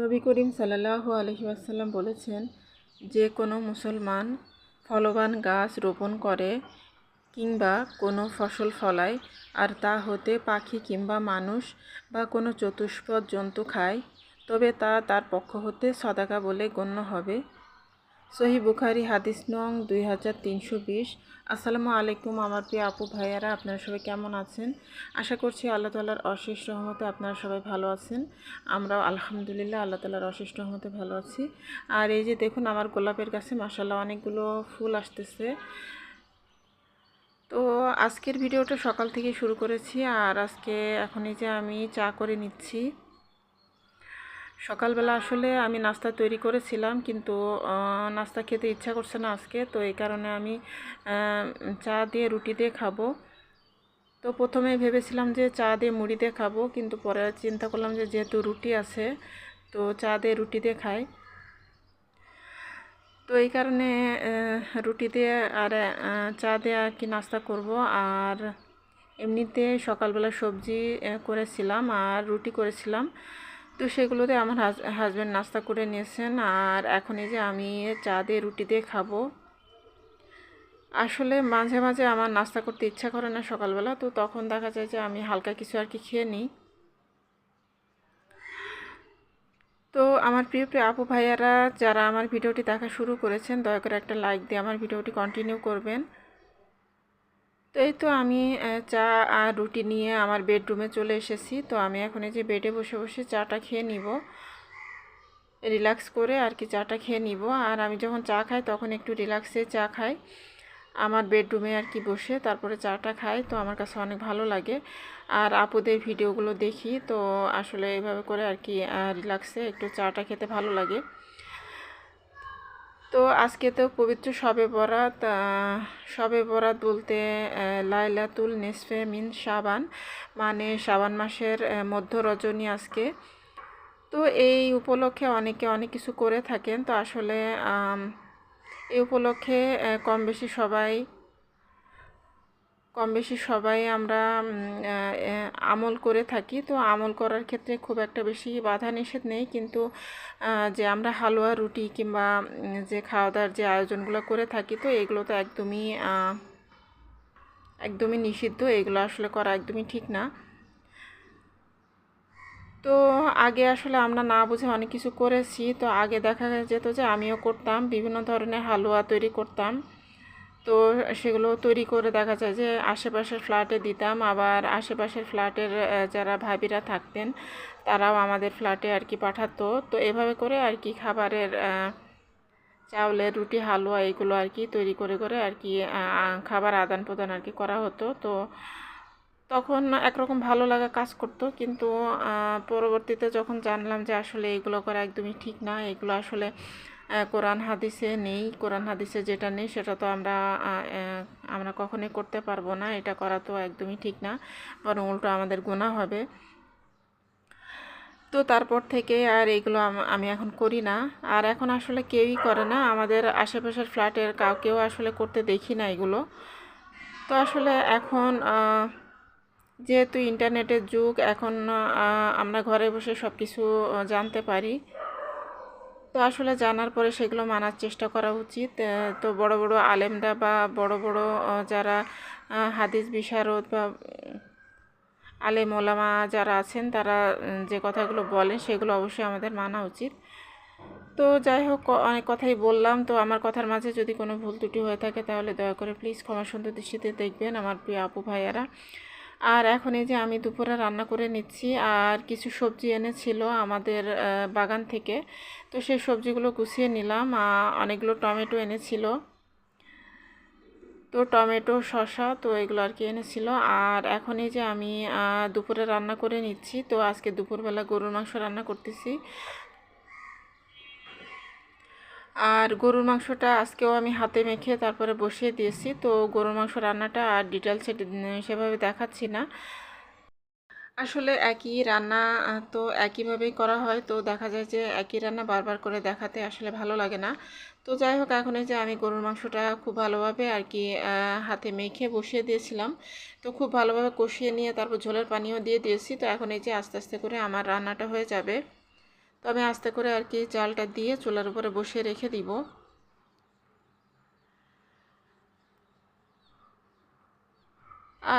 নবী করিম সাল্লাহ আলহি আসাল্লাম বলেছেন, যে কোনো মুসলমান ফলবান গাছ রোপণ করে কিংবা কোনো ফসল ফলায়, আর তা হতে পাখি কিংবা মানুষ বা কোনো চতুষ্পদ জন্তু খায়, তবে তা তার পক্ষ হতে সদাকা বলে গণ্য হবে। সহি বুখারি হাদিস নং দুই হাজার তিনশো বিশ। আসসালামু আলাইকুম আমার প্রিয় আপু, ভাইয়ারা, আপনারা সবাই কেমন আছেন? আশা করছি আল্লাহ তালার অশেষ রহমতে আপনারা সবাই ভালো আছেন। আমরাও আলহামদুলিল্লাহ আল্লাহ তালার অশেষ রহমতে ভালো আছি। আর এই যে দেখুন, আমার গোলাপের কাছে মাসাল্লাহ অনেকগুলো ফুল আসতেছে। তো আজকের ভিডিওটা সকাল থেকে শুরু করেছি, আর আজকে এখন এই যে আমি চা করে নিচ্ছি। সকালবেলা আসলে আমি নাস্তা তৈরি করেছিলাম, কিন্তু নাস্তা খেতে ইচ্ছা করছে না আজকে। তো এই কারণে আমি চা দিয়ে রুটি দিয়ে খাব। তো প্রথমে ভেবেছিলাম যে চা দিয়ে মুড়ি দিয়ে খাব, কিন্তু পরে চিন্তা করলাম যে যেহেতু রুটি আছে, তো চা দিয়ে রুটি দিয়ে খাই। তো এই কারণে রুটি দিয়ে আর চা দিয়ে আর কি নাস্তা করব। আর এমনিতে সকালবেলা সবজি করেছিলাম আর রুটি করেছিলাম। তো সেগুলোতে আমার হাজব্যান্ড নাস্তা করে নিয়েছেন। আর এখন এই যে আমি চা দিয়ে, রুটি দিয়ে খাব। আসলে মাঝে মাঝে আমার নাস্তা করতে ইচ্ছা করে না সকালবেলা। তো তখন দেখা যায় যে আমি হালকা কিছু আর কি খেয়ে নিই। তো আমার প্রিয় প্রিয় আপু ভাইয়ারা, যারা আমার ভিডিওটি দেখা শুরু করেছেন, দয়া করে একটা লাইক দিয়ে আমার ভিডিওটি কন্টিনিউ করবেন। তো এই তো আমি চা আর রুটি নিয়ে আমার বেডরুমে চলে এসেছি। তো আমি এখন এই যে বেডে বসে বসে চাটা খেয়ে নিব। রিল্যাক্স করে আর কি চাটা খেয়ে নিব। আর আমি যখন চা খাই, তখন একটু রিল্যাক্সে চা খাই। আমার বেডরুমে আর কি বসে তারপরে চাটা খাই। তো আমার কাছে অনেক ভালো লাগে। আর আপুদের ভিডিওগুলো দেখি। তো আসলে এভাবে করে আর কি রিল্যাক্সে একটু চাটা খেতে ভালো লাগে। তো আজকে তো পবিত্র সবে বরাত সবে বরাত বলতে লাইলাতুল নেসফে মিন সাবান মানে সাবান মাসের মধ্য রজনী আজকে। তো এই উপলক্ষে অনেকে অনেক কিছু করে থাকেন। তো আসলে এই উপলক্ষে কম বেশি সবাই কম বেশি সবাই আমরা আমল করে থাকি। তো আমল করার ক্ষেত্রে খুব একটা বেশি বাধা নিষেধ নেই। কিন্তু যে আমরা হালুয়া, রুটি কিংবা যে খাওয়া দাওয়ার যে আয়োজনগুলো করে থাকি, তো এগুলো তো একদমই একদমই নিষিদ্ধ। এগুলো আসলে করা একদমই ঠিক না। তো আগে আসলে আমরা না বুঝে অনেক কিছু করেছি। তো আগে দেখা যেত যে আমিও করতাম, বিভিন্ন ধরনের হালুয়া তৈরি করতাম। তো সেগুলো তৈরি করে দেখা যায় যে আশেপাশের ফ্ল্যাটে দিতাম। আবার আশেপাশের ফ্ল্যাটের যারা ভাবিরা থাকতেন, তারাও আমাদের ফ্ল্যাটে আর কি পাঠাতো। তো এভাবে করে আর কি খাবারের চাউলের রুটি, হালুয়া এগুলো আর কি তৈরি করে করে আর কি খাবার আদান প্রদান আর কি করা হতো। তো তখন একরকম ভালো লাগা কাজ করতো। কিন্তু পরবর্তীতে যখন জানলাম যে আসলে এগুলো করা একদমই ঠিক না, এগুলো আসলে কোরআন হাদিসে নেই, কোরআন হাদিসে যেটা নেই সেটা তো আমরা আমরা কখনোই করতে পারব না, এটা করা তো একদমই ঠিক না, বরং উল্টো আমাদের গুণা হবে। তো তারপর থেকে আর এগুলো আমি এখন করি না, আর এখন আসলে কেউই করে না, আমাদের আশেপাশের ফ্ল্যাটের কাউকেও আসলে করতে দেখি না এগুলো। তো আসলে এখন যেহেতু ইন্টারনেটের যুগ, এখন আমরা ঘরে বসে সব কিছু জানতে পারি। তো আসলে জানার পরে সেগুলো মানার চেষ্টা করা উচিত। তো বড় বড় আলেমরা বা বড় বড় যারা হাদিস বিশারদ বা আলেম ওলামা যারা আছেন, তারা যে কথাগুলো বলেন সেগুলো অবশ্যই আমাদের মানা উচিত। তো যাই হোক অনেক কথাই বললাম। তো আমার কথার মাঝে যদি কোনো ভুল ত্রুটি হয়ে থাকে তাহলে দয়া করে প্লিজ ক্ষমা সুন্দর দৃষ্টিতে দেখবেন আমার প্রিয় আপু ভাইয়ারা। আর এখন এই যে আমি দুপুরে রান্না করে নিচ্ছি আর কিছু সবজি এনেছিল আমাদের বাগান থেকে। তো সেই সবজিগুলো গুছিয়ে নিলাম। অনেকগুলো টমেটো এনেছিল। তো টমেটো, শসা, তো এগুলো আর কি এনেছিল। আর এখন এই যে আমি দুপুরে রান্না করে নিচ্ছি। তো আজকে দুপুরবেলা গরুর মাংস রান্না করতেছি। আর গরুর মাংসটা আজকেও আমি হাতে মেখে তারপরে বসিয়ে দিয়েছি। তো গরুর মাংস রান্নাটা আর ডিটেলসে সেভাবে দেখাচ্ছি না। আসলে একই রান্না তো একইভাবেই করা হয়। তো দেখা যায় যে একই রান্না বারবার করে দেখাতে আসলে ভালো লাগে না। তো যাই হোক, এখন যে আমি গরুর মাংসটা খুব ভালোভাবে আর কি হাতে মেখে বসিয়ে দিয়েছিলাম। তো খুব ভালোভাবে কষিয়ে নিয়ে তারপর ঝোলের পানিও দিয়ে দিয়েছি। তো এখন এই যে আস্তে আস্তে করে আমার রান্নাটা হয়ে যাবে। তো আমি আস্তে করে আর কি চালটা দিয়ে চুলার উপরে বসিয়ে রেখে দিব।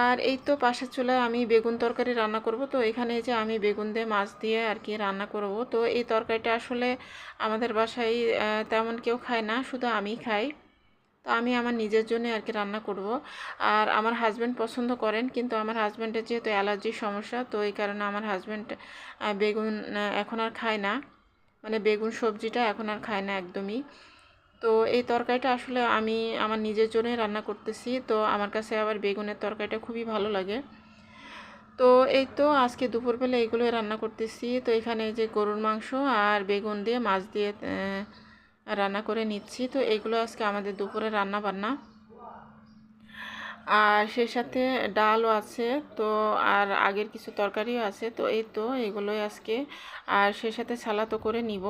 আর এই তো পাশের চুলায় আমি বেগুন তরকারি রান্না করব, তো এখানে যে আমি বেগুন দিয়ে মাছ দিয়ে আর কি রান্না করব, তো এই তরকারিটা আসলে আমাদের বাসায় তেমন কেউ খায় না, শুধু আমি খাই। তো আমি আমার নিজের জন্য আর কি রান্না করব। আর আমার হাজব্যান্ড পছন্দ করেন, কিন্তু আমার হাজব্যান্ডের যেহেতু অ্যালার্জির সমস্যা, তো এই কারণে আমার হাজব্যান্ড বেগুন এখন আর খায় না। মানে বেগুন সবজিটা এখন আর খায় না একদমই। তো এই তরকারিটা আসলে আমি আমার নিজের জন্যই রান্না করতেছি, তো আমার কাছে আবার বেগুনের তরকারিটা খুবই ভালো লাগে। তো এই তো আজকে দুপুরবেলা এইগুলোই রান্না করতেছি। তো এখানে যে গরুর মাংস আর বেগুন দিয়ে মাছ দিয়ে রান্না করে নিচ্ছি। তো এগুলো আজকে আমাদের দুপুরে রান্না বান্না। আর সেই সাথে ডালও আছে, তো আর আগের কিছু তরকারিও আছে, তো এই তো এগুলোই আজকে। আর সেই সাথে সালাতো করে নিব।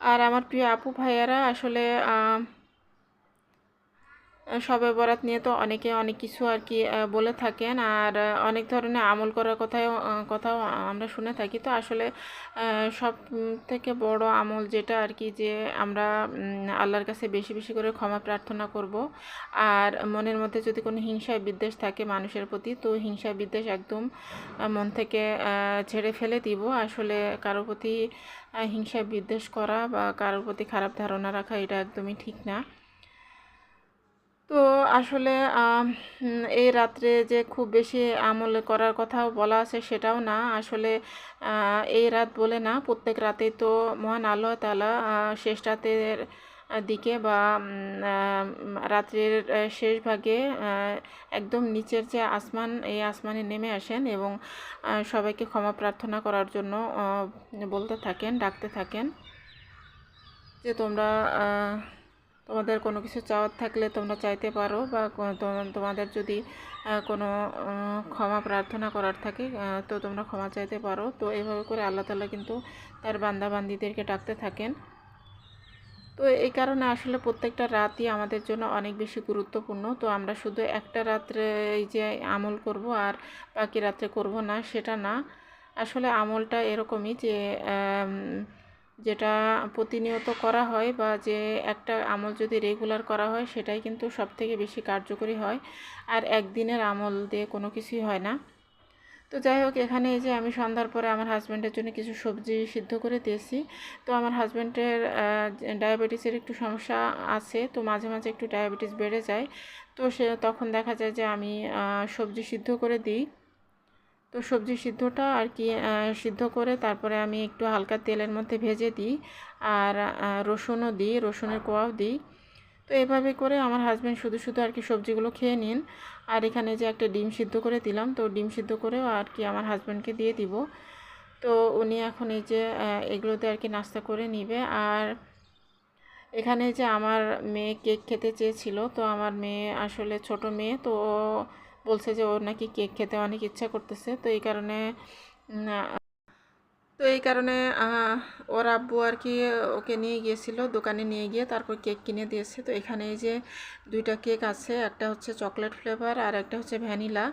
আর আমার প্রিয় আপু ভাইয়ারা, আসলে সবে বরাত নিয়ে তো অনেকে অনেক কিছু আর কি বলে থাকেন। আর অনেক ধরনের আমল করার কথাও কথাও আমরা শুনে থাকি। তো আসলে সব থেকে বড় আমল যেটা আর কি যে আমরা আল্লাহর কাছে বেশি বেশি করে ক্ষমা প্রার্থনা করব। আর মনের মধ্যে যদি কোনো হিংসা বিদ্বেষ থাকে মানুষের প্রতি, তো হিংসা বিদ্বেষ একদম মন থেকে ছেড়ে ফেলে দিব। আসলে কারোর প্রতি হিংসা বিদ্বেষ করা বা কারোর প্রতি খারাপ ধারণা রাখা এটা একদমই ঠিক না। তো আসলে এই রাত্রে যে খুব বেশি আমল করার কথাও বলা আছে সেটাও না। আসলে এই রাত বলে না, প্রত্যেক রাতেই তো মহান আল্লাহ তালা শেষ রাতের দিকে বা রাত্রের শেষ ভাগে একদম নিচের যে আসমান, এই আসমানে নেমে আসেন এবং সবাইকে ক্ষমা প্রার্থনা করার জন্য বলতে থাকেন, ডাকতে থাকেন যে তোমরা তোমাদের কোনো কিছু চাওয়ার থাকলে তোমরা চাইতে পারো বা তোমাদের যদি কোনো ক্ষমা প্রার্থনা করার থাকে তো তোমরা ক্ষমা চাইতে পারো। তো এইভাবে করে আল্লাহ তালা কিন্তু তার বান্দা বান্দিদেরকে ডাকতে থাকেন। তো এই কারণে আসলে প্রত্যেকটা রাতই আমাদের জন্য অনেক বেশি গুরুত্বপূর্ণ। তো আমরা শুধু একটা রাত্রে এই যে আমল করব আর বাকি রাত্রে করব না, সেটা না। আসলে আমলটা এরকমই যে যেটা প্রতিনিয়ত করা হয় বা যে একটা আমল যদি রেগুলার করা হয়, সেটাই কিন্তু সব থেকে বেশি কার্যকরী হয়। আর একদিনের আমল দিয়ে কোনো কিছুই হয় না। তো যাই হোক, এখানে এই যে আমি সন্ধ্যার পরে আমার হাজব্যান্ডের জন্য কিছু সবজি সিদ্ধ করে দিয়েছি। তো আমার হাজব্যান্ডের ডায়াবেটিসের একটু সমস্যা আছে, তো মাঝে মাঝে একটু ডায়াবেটিস বেড়ে যায়। তো সে, তখন দেখা যায় যে আমি সবজি সিদ্ধ করে দিই। তো সবজি সিদ্ধটা আর কি সিদ্ধ করে তারপরে আমি একটু হালকা তেলের মধ্যে ভেজে দিই আর রসুনও দিই, রসুনের কোয়াও দিই। তো এভাবে করে আমার হাজব্যান্ড শুধু শুধু আর কি সবজিগুলো খেয়ে নিন। আর এখানে যে একটা ডিম সিদ্ধ করে দিলাম, তো ডিম সিদ্ধ করেও আর কি আমার হাজব্যান্ডকে দিয়ে দিব। তো উনি এখন এই যে এগুলোতে আর কি নাস্তা করে নিবে। আর এখানে যে আমার মেয়ে কেক খেতে চেয়েছিল, তো আমার মেয়ে আসলে ছোট মেয়ে, তো বলছে যে ওর নাকি কেক খেতে অনেক ইচ্ছা করতেছে। তো এই কারণে তো এই কারণে ওর আব্বু আর কি ওকে নিয়ে গিয়েছিল, দোকানে নিয়ে গিয়ে তারপর কেক কিনে দিয়েছে। তো এখানে এই যে দুইটা কেক আছে, একটা হচ্ছে চকলেট ফ্লেভার আর একটা হচ্ছে ভ্যানিলা।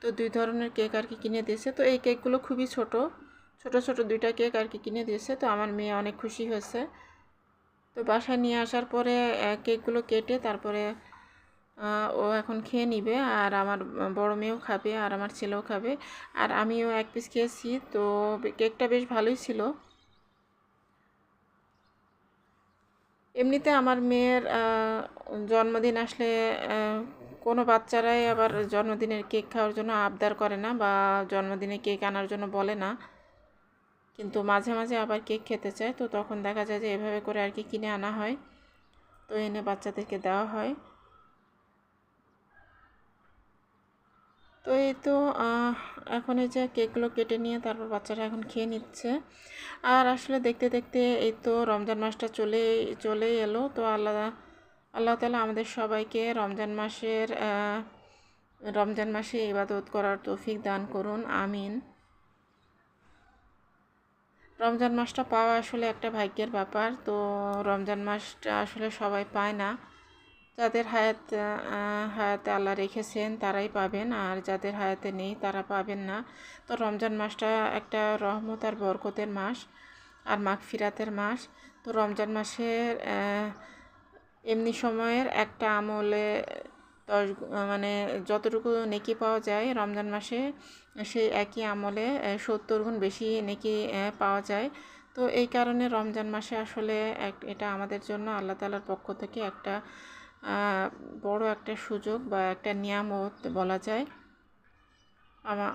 তো দুই ধরনের কেক আর কি কিনে দিয়েছে। তো এই কেকগুলো খুবই ছোট ছোট ছোট দুইটা কেক আর কি কিনে দিয়েছে। তো আমার মেয়ে অনেক খুশি হয়েছে। তো বাসায় নিয়ে আসার পরে কেকগুলো কেটে তারপরে ও এখন খেয়ে নিবে আর আমার বড় মেয়েও খাবে আর আমার ছেলেও খাবে। আর আমিও এক পিস খেয়েছি, তো কেকটা বেশ ভালোই ছিল। এমনিতে আমার মেয়ের জন্মদিন আসলে কোনো বাচ্চারাই আবার জন্মদিনের কেক খাওয়ার জন্য আবদার করে না বা জন্মদিনে কেক আনার জন্য বলে না। কিন্তু মাঝে মাঝে আবার কেক খেতে চায়, তো তখন দেখা যায় যে এভাবে করে আর কি কিনে আনা হয়। তো এনে বাচ্চাদেরকে দেওয়া হয়। তো এই তো এখন এই যে কেকগুলো কেটে নিয়ে তারপর বাচ্চারা এখন খেয়ে নিচ্ছে। আর আসলে দেখতে দেখতে এই তো রমজান মাসটা চলে চলে এলো। তো আল্লাহ আল্লাহ তালা আমাদের সবাইকে রমজান মাসের রমজান মাসে ইবাদত করার তৌফিক দান করুন, আমিন। রমজান মাসটা পাওয়া আসলে একটা ভাগ্যের ব্যাপার। তো রমজান মাসটা আসলে সবাই পায় না। যাদের হায়াত হায়াতে আল্লাহ রেখেছেন তারাই পাবেন, আর যাদের হায়াতে নেই তারা পাবেন না। তো রমজান মাসটা একটা রহমত আর বরকতের মাস আর মাগফিরাতের মাস। তো রমজান মাসের এমনি সময়ের একটা আমলে দশ মানে যতটুকু নেকি পাওয়া যায় রমজান মাসে, সেই একই আমলে সত্তর গুণ বেশি নেকি পাওয়া যায়। তো এই কারণে রমজান মাসে আসলে এটা আমাদের জন্য আল্লাহ তালার পক্ষ থেকে একটা বড় একটা সুযোগ বা একটা নিয়ামত বলা যায়।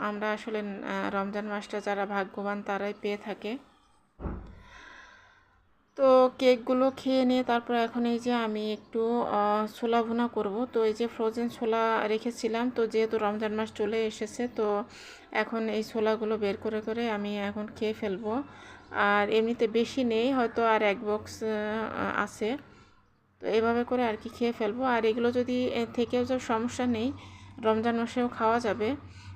আমরা আসলে রমজান মাসটা যারা ভাগ্যবান তারাই পেয়ে থাকে। তো কেকগুলো খেয়ে নিয়ে তারপর এখন এই যে আমি একটু ছোলা ভুনা করব। তো এই যে ফ্রোজেন ছোলা রেখেছিলাম, তো যেহেতু রমজান মাস চলে এসেছে, তো এখন এই ছোলাগুলো বের করে করে আমি এখন খেয়ে ফেলব। আর এমনিতে বেশি নেই, হয়তো আর এক বক্স আছে। তো এভাবে করে আর কি খেয়ে ফেলব। আর এগুলো যদি থেকেও যে সমস্যা নেই, রমজান মাসেও খাওয়া যাবে।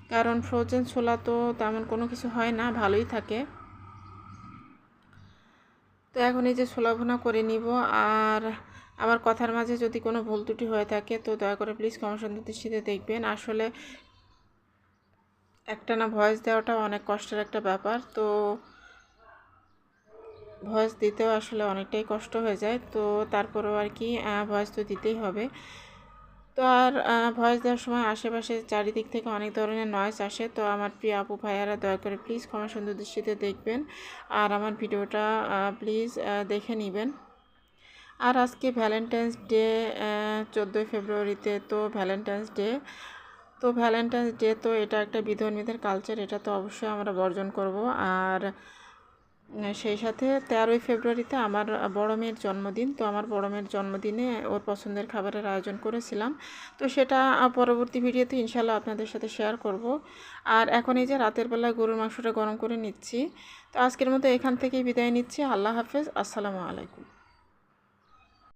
কারণ ফ্রোজেন ছোলা তো তেমন কোনো কিছু হয় না, ভালোই থাকে। তো এখন এই যে ছোলা ভুনা করে নিব। আর আমার কথার মাঝে যদি কোনো ভুল ত্রুটি হয়ে থাকে, তো দয়া করে প্লিজ কমিশন দৃষ্টিতে দেখবেন। আসলে একটা না ভয়েস দেওয়াটা অনেক কষ্টের একটা ব্যাপার। তো ভয়েস দিতেও আসলে অনেকটাই কষ্ট হয়ে যায়। তো তারপরেও আর কি ভয়েস তো দিতেই হবে। তো আর ভয়েস দেওয়ার সময় আশেপাশে চারিদিক থেকে অনেক ধরনের নয়েস আসে। তো আমার প্রিয় আপু ভাইয়ারা দয়া করে প্লিজ ক্ষমা সুন্দর দৃষ্টিতে দেখবেন। আর আমার ভিডিওটা প্লিজ দেখে নেবেন। আর আজকে ভ্যালেন্টাইন্স ডে চোদ্দোই ফেব্রুয়ারিতে তো ভ্যালেন্টাইন্স ডে তো ভ্যালেন্টাইন্স ডে তো এটা একটা বিধর্মীদের কালচার এটা তো অবশ্যই আমরা বর্জন করব। আর সেই সাথে তেরোই ফেব্রুয়ারিতে আমার বড় মেয়ের জন্মদিন। তো আমার বড় মেয়ের জন্মদিনে ওর পছন্দের খাবারের আয়োজন করেছিলাম। তো সেটা পরবর্তী ভিডিওতে ইনশাল্লাহ আপনাদের সাথে শেয়ার করব। আর এখন এই যে রাতের বেলা গরুর মাংসটা গরম করে নিচ্ছি। তো আজকের মতো এখান থেকেই বিদায় নিচ্ছি। আল্লাহ হাফেজ। আসসালামু আলাইকুম।